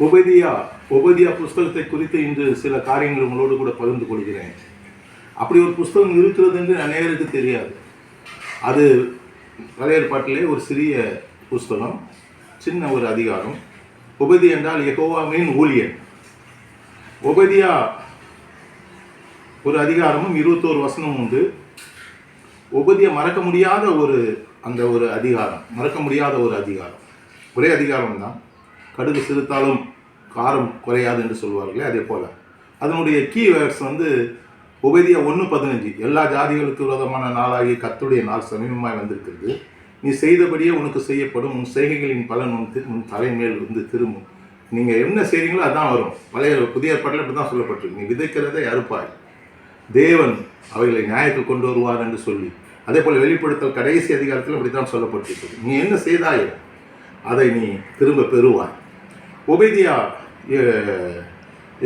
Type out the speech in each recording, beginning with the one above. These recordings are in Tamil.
உபதியா உபதியா புஸ்தகத்தை குறித்து இன்று சில காரியங்கள் உங்களோடு கூட பகிர்ந்து கொள்கிறேன். அப்படி ஒரு புஸ்தகம் இருக்கிறது என்று அநேகருக்கு தெரியாது. அது பழைய ஏற்பாட்டிலே ஒரு சிறிய புஸ்தகம் சின்ன ஒரு அதிகாரம். உபதி என்றால் யெகோவாவின் ஊழியன். உபதியா ஒரு அதிகாரமும் இருபத்தோரு வசனமும் உண்டு. உபதியை மறக்க முடியாத ஒரு அந்த ஒரு அதிகாரம் மறக்க முடியாத ஒரு அதிகாரம். ஒரே அதிகாரம் தான் கடுகு சிறுத்தாலும் காரம் குறையாது என்று சொல்வார்களே அதே போல். அதனுடைய கீ வேர்ட்ஸ் வந்து உபதியா ஒன்று பதினஞ்சு. எல்லா ஜாதிகளுக்கு விரோதமான நாளாகி கத்துடைய நாள் சமீபமாய் வந்திருக்கிறது. நீ செய்தபடியே உனக்கு செய்யப்படும் உன் செய்கைகளின் பலன் உன் தி- உன் தலைமையில் வந்து திரும்பும். நீங்கள் என்ன செய்கிறீங்களோ அதுதான் வரும். பழைய புதிய ஏற்பாட்டில் இப்படி தான் சொல்லப்பட்டிருக்கு. நீ விதைக்கிறதை அறுப்பாய். தேவன் அவைகளை நியாயத்தில் கொண்டு வருவார் என்று சொல்லி. அதே போல் வெளிப்படுத்தல் கடைசி அதிகாரத்தில் இப்படி தான் சொல்லப்பட்டிருக்கிறது. நீ என்ன செய்தாயோ அதை நீ திரும்ப பெறுவாய். ஒபேதியா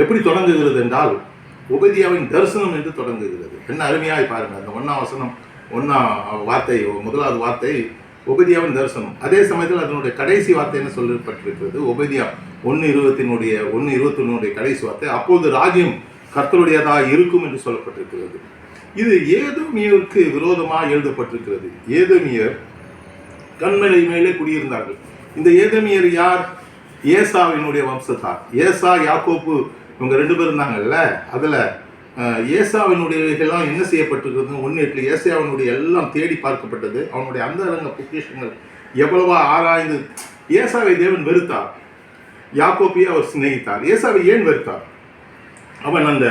எப்படி தொடங்குகிறது என்றால் உபதியாவின் தரிசனம் என்று தொடங்குகிறது. என்ன அருமையாய் பாருங்க அந்த ஒன்னா வசனம் ஒன்னா வார்த்தை முதலாவது வார்த்தை உபதியாவின் தரிசனம். அதே சமயத்தில் அதனுடைய கடைசி வார்த்தை என்ன சொல்லப்பட்டிருக்கிறது? உபதியா ஒன்று இருபத்தினுடைய ஒன்று இருபத்தொன்னுடைய கடைசி வார்த்தை. அப்போது ராஜ்யம் கர்த்தருடையதாக இருக்கும் என்று சொல்லப்பட்டிருக்கிறது. இது ஏதோமியருக்கு விரோதமாக எழுதப்பட்டிருக்கிறது. ஏதோமியர் கண்மலை மேலே குடியிருந்தார்கள். இந்த ஏதமியர் யார்? ஏசாவினுடைய வம்சத்தார் ஏசா யாக்கோப்பு இவங்க ரெண்டு பேரும் இருந்தாங்கல்ல அதில் ஏசாவினுடையெல்லாம் என்ன செய்யப்பட்டிருக்கிறது ஒன்று எட்டு ஏசாவினுடைய எல்லாம் தேடி பார்க்கப்பட்டது அவனுடைய அந்தரங்க பொக்கிஷங்கள் எவ்வளவா ஆராய்ந்து ஏசாவை தேவன் வெறுத்தார். யாக்கோப்பையே அவர் சிநேகித்தார். ஏசாவை ஏன் வெறுத்தார்? அவன் அந்த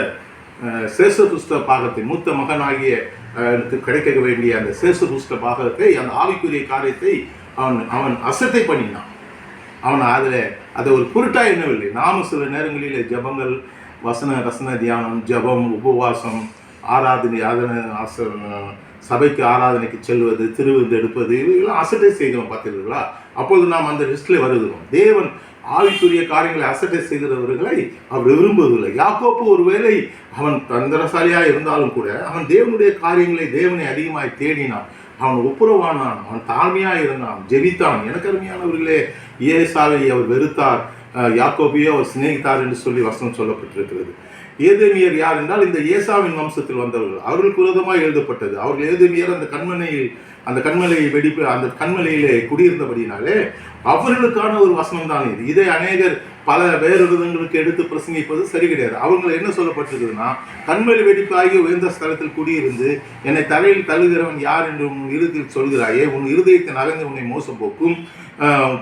அஹ், பாகத்தின் பாகத்தை மூத்த மகனாகிய கிடைக்க வேண்டிய அந்த சேஷபுஸ்த பாகத்தை அந்த ஆவிக்குரிய காரியத்தை அவன் அவன் அசத்தை பண்ணினான். அவன் அதில் அதை ஒரு குருட்டாக எண்ணவில்லை நாம சில நேரங்களில் ஜெபங்கள் வசன ரசன தியானம் ஜெபம் உபவாசம் ஆராதனை ஆதன ஆச சபைக்கு ஆராதனைக்கு செல்வது திருவிருந்து எடுப்பது இவையெல்லாம் அசட்டை செய்கிறோம் பார்த்தீர்களா அப்போது நாம் அந்த லிஸ்ட்டில் வருகிறோம். தேவன் ஆவிக்குரிய காரியங்களை அசட்டை செய்கிறவர்களை அவர் விரும்புவதில்லை. யாக்கோப்பு ஒருவேளை அவன் தந்திரசாலியாக இருந்தாலும் கூட அவன் தேவனுடைய காரியங்களை தேவனை அதிகமாய் தேடினான். அவன் ஒப்புரவானான் அவன் தாழ்மையாக இருந்தான் ஜெபித்தான். எனக்கு அருமையானவர்களே ஏசாவை அவர் வெறுத்தார். யாக்கோபியோ அவர் சிநேகித்தார் என்று சொல்லி வசனம் சொல்லப்பட்டிருக்கிறது. ஏதேமியர் யார் என்றால் இந்த ஏசாவின் வம்சத்தில் வந்தவர்கள். அவர்களுக்கு விரோதமாக எழுதப்பட்டது. அவர்கள் ஏதேமியர் அந்த கண்மனையில் அந்த கண்மலையை வெடிப்பு அந்த கண்மலையிலே குடியிருந்தபடினாலே அவர்களுக்கான ஒரு வசனம் தான் இது. இதை அநேகர் பல வேறு விதங்களுக்கு எடுத்து பிரசங்கிப்பது சரி கிடையாது. அவங்களை என்ன சொல்லப்பட்டிருக்குதுன்னா கண்மலை வெடிப்பாகி உயர்ந்த ஸ்தலத்தில் குடியிருந்து என்னை தரையில் தழுகிறவன் யார் என்று உன் இறுதியில் சொல்கிறாயே உன் இருதயத்தை நகர்ந்து உன்னை மோசம் போக்கும்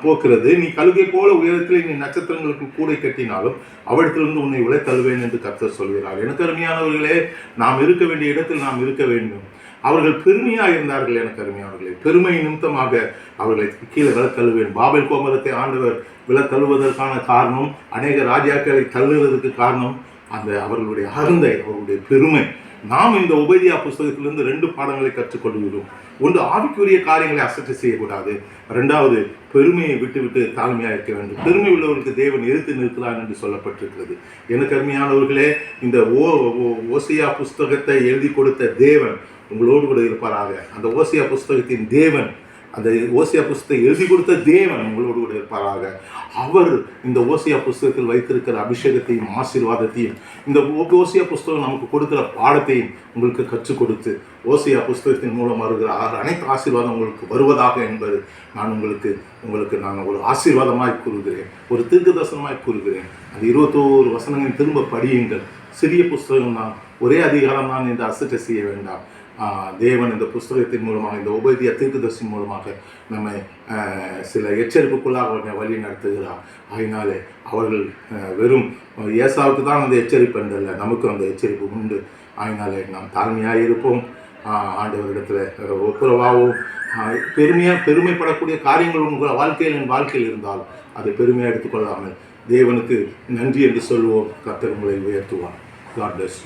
போக்குறது நீ கழுகை போல உயரத்தில் நீ நட்சத்திரங்களுக்கு கூடை கட்டினாலும் அவற்றிலிருந்து உன்னை விலை தழுவேன் என்று கர்த்தர் சொல்கிறார். எனக்கு அருமையானவர்களே நாம் இருக்க வேண்டிய இடத்தில் நாம் இருக்க வேண்டும். அவர்கள் பெருமையாக இருந்தார்கள் எனக்கு அருமையானவர்களே. பெருமை நிமித்தமாக அவர்களை கீழே வில தள்ளுவேன் பாபேல் கோமரத்தை ஆண்டவர் வில தள்ளுவதற்கான காரணம் அநேக ராஜாக்களை தள்ளுவதற்கு காரணம் அந்த அவர்களுடைய அருந்தை அவர்களுடைய பெருமை. நாம் இந்த உபதியா புஸ்தகத்திலிருந்து ரெண்டு பாடங்களை கற்றுக்கொள்கிறோம். ஒன்று ஆவிக்குரிய காரியங்களை அசட்டு செய்யக்கூடாது. ரெண்டாவது பெருமையை விட்டுவிட்டு தாழ்மையாக இருக்க வேண்டும். பெருமை உள்ளவர்களுக்கு தேவன் எதிர்த்து நிறுத்தலாம் என்று சொல்லப்பட்டிருக்கிறது. எனக்கு அருமையானவர்களே இந்த ஓ ஓ- ஓசியா புஸ்தகத்தை எழுதி கொடுத்த தேவன் உங்களோடு கூட இருப்பாராக. அந்த ஓசியா புஸ்தகத்தின் தேவன் அந்த ஓசியா புஸ்தத்தை எழுதி கொடுத்த தேவன் உங்களோடு கூட இருப்பாராக. அவர் இந்த ஓசியா புஸ்தகத்தில் வைத்திருக்கிற அபிஷேகத்தையும் ஆசீர்வாதத்தையும் இந்த ஓ- ஓசியா புஸ்தகம் நமக்கு கொடுக்கிற பாடத்தையும் உங்களுக்கு கற்றுக் கொடுத்து ஓசியா புஸ்தகத்தின் மூலம் வருகிற அனைத்து ஆசீர்வாதம் உங்களுக்கு வருவதாக என்பது நான் உங்களுக்கு உங்களுக்கு நான் ஒரு ஆசீர்வாதமாய் கூறுகிறேன் ஒரு தீர்க்க தரிசனமாய் கூறுகிறேன். அந்த இருபத்தோரு வசனங்கள் திரும்ப படியுங்கள். சிறிய புஸ்தகம் தான். ஒரே அதிகாரம் தான். என்று அசட்டை செய்ய வேண்டாம். தேவன் இந்த புஸ்தகத்தின் மூலமாக இந்த உபதிய தீர்க்கதர்சின் மூலமாக நம்மை சில எச்சரிப்புக்குள்ளாக அவனை வழி நடத்துகிறார். அதனாலே அவர்கள் வெறும் ஏசாவுக்கு தான் அந்த எச்சரிப்பு என்றல்ல நமக்கும் அந்த எச்சரிப்பு உண்டு. அதனாலே நாம் தாழ்மையாக இருப்போம். ஆண்டவரிடத்தில் ஒப்புரவாகவும் பெருமையாக பெருமைப்படக்கூடிய காரியங்கள் உங்கள் வாழ்க்கையில் என் வாழ்க்கையில் இருந்தால் அதை பெருமையாக எடுத்துக்கொள்ளாமல் தேவனுக்கு நன்றி என்று சொல்லுவோம் கத்தர் உங்களை உயர்த்துவார். God plus